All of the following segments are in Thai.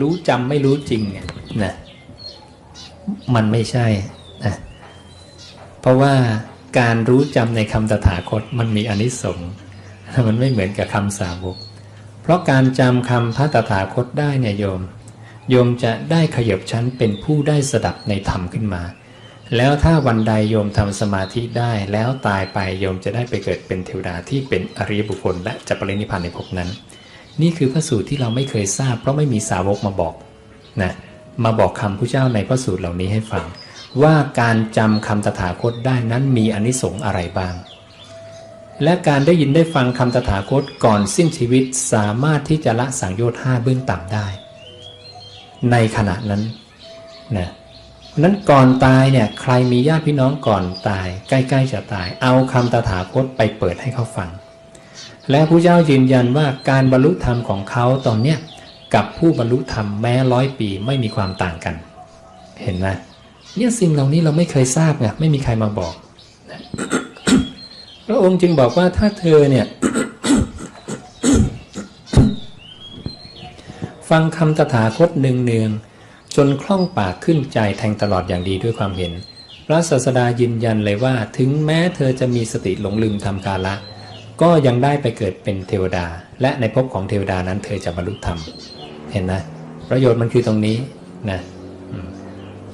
รู้จำไม่รู้จริงเนี่ยนะมันไม่ใช่นะเพราะว่าการรู้จำในคำตถาคตมันมีอนิสงส์มันไม่เหมือนกับคำสาวก เพราะการจำคำพระตถาคตได้เนี่ยโยม โยมจะได้ขยบชั้นเป็นผู้ได้สดับในธรรมขึ้นมา แล้วถ้าวันใดโยมทำสมาธิได้แล้วตายไปโยมจะได้ไปเกิดเป็นเทวดาที่เป็นอริยบุคคลและจะปรินิพพานในภพนั้น นี่คือพระสูตรที่เราไม่เคยทราบ เพราะไม่มีสาวกมาบอกนะมาบอกคำพระเจ้าในพระสูตรเหล่านี้ให้ฟัง ว่าการจำคำตถาคตได้นั้นมีอนิสงส์อะไรบ้าง และการได้ยินได้ฟังคำตถาคตก่อนสิ้นชีวิตสามารถที่จะละสังโยชน์ห้าเบื้องต่ำได้ ในขณะนั้นนะนั้นก่อนตายเนี่ยใครมีญาติพี่น้องก่อนตาย ใกล้ ๆ จะตาย เอาคำตถาคตไปเปิดให้เขาฟัง และพระเจ้ายืนยันว่าการบรรลุธรรมของเขาตอนเนี้ยกับผู้บรรลุธรรมแม้ร้อยปีไม่มีความต่างกัน เห็นไหมเนี่ยสิ่งเหล่านี้เราไม่เคยทราบไงไม่มีใครมาบอกพระองค์จึงบอกว่าถ้าเธอเนี่ย ฟังคำตถาคตเนืองๆจนคล่องปากขึ้นใจแทงตลอดอย่างดีด้วยความเห็น พระศาสดายืนยันเลยว่า ถึงแม้เธอจะมีสติหลงลืมทำกาละ ก็ยังได้ไปเกิดเป็นเทวดา และในภพของเทวดานั้นเธอจะบรรลุธรรม เห็นนะประโยชน์มันคือตรงนี้นะ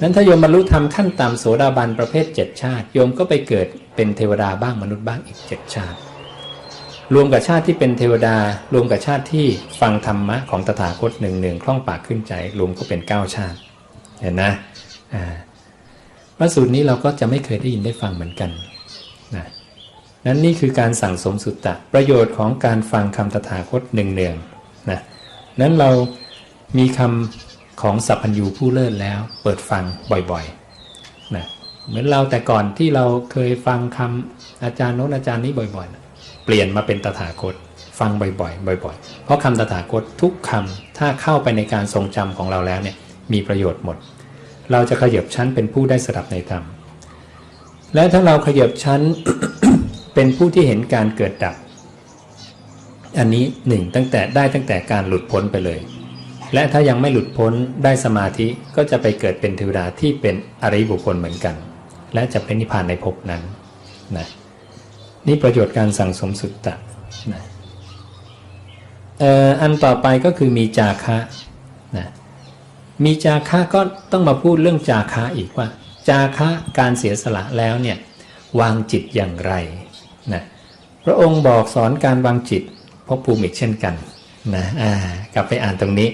นั้นถ้าโยมบรรลุธรรมขั้นต่ำโสดาบันประเภทเจ็ดชาติ โยมก็ไปเกิดเป็นเทวดาบ้างมนุษย์บ้างอีกเจ็ดชาติ รวมกับชาติที่เป็นเทวดา รวมกับชาติที่ฟังธรรมะของตถาคตหนึ่งหนึ่งคล่องปากขึ้นใจ รวมก็เป็นเก้าชาติ เห็นนะอ่าพระสูตรนี้เราก็จะไม่เคยได้ยินได้ฟังเหมือนกัน นั้นนี่คือการสั่งสมสุตตะ ประโยชน์ของการฟังคำตถาคตหนึ่งเนืองนะนั้นเรามีคำของสัพพัญญูผู้เลิศแล้ว เปิดฟังบ่อยๆนะเหมือนเราแต่ก่อนที่เราเคยฟังคำอาจารย์โน้นอาจารย์นี้บ่อยๆนะเปลี่ยนมาเป็นตถาคตฟังบ่อยๆ บ่อย ๆ เพราะคำตถาคตทุกคำถ้าเข้าไปในการทรงจำของเราแล้วเนี่ยมีประโยชน์หมด เราจะขยับชั้นเป็นผู้ได้สดับในธรรมและถ้าเราขยับชั้น เป็นผู้ที่เห็นการเกิดดับ อันนี้หนึ่งตั้งแต่ได้ตั้งแต่การหลุดพ้นไปเลย และถ้ายังไม่หลุดพ้นได้สมาธิก็จะไปเกิดเป็นเทวดาที่เป็นอริบุคคลเหมือนกัน และจะเป็นนิพพานในภพนั้นนะนี่ประโยชน์การสั่งสมสุตตะนะอันต่อไปก็คือมีจาคะนะมีจาคะก็ต้องมาพูดเรื่องจาคะอีกว่า จาคะการเสียสละแล้วเนี่ยวางจิตอย่างไร นะพระองค์บอกสอนการวางจิตพบภูมิอีกเช่นกันนะกลับไปอ่านตรงนี้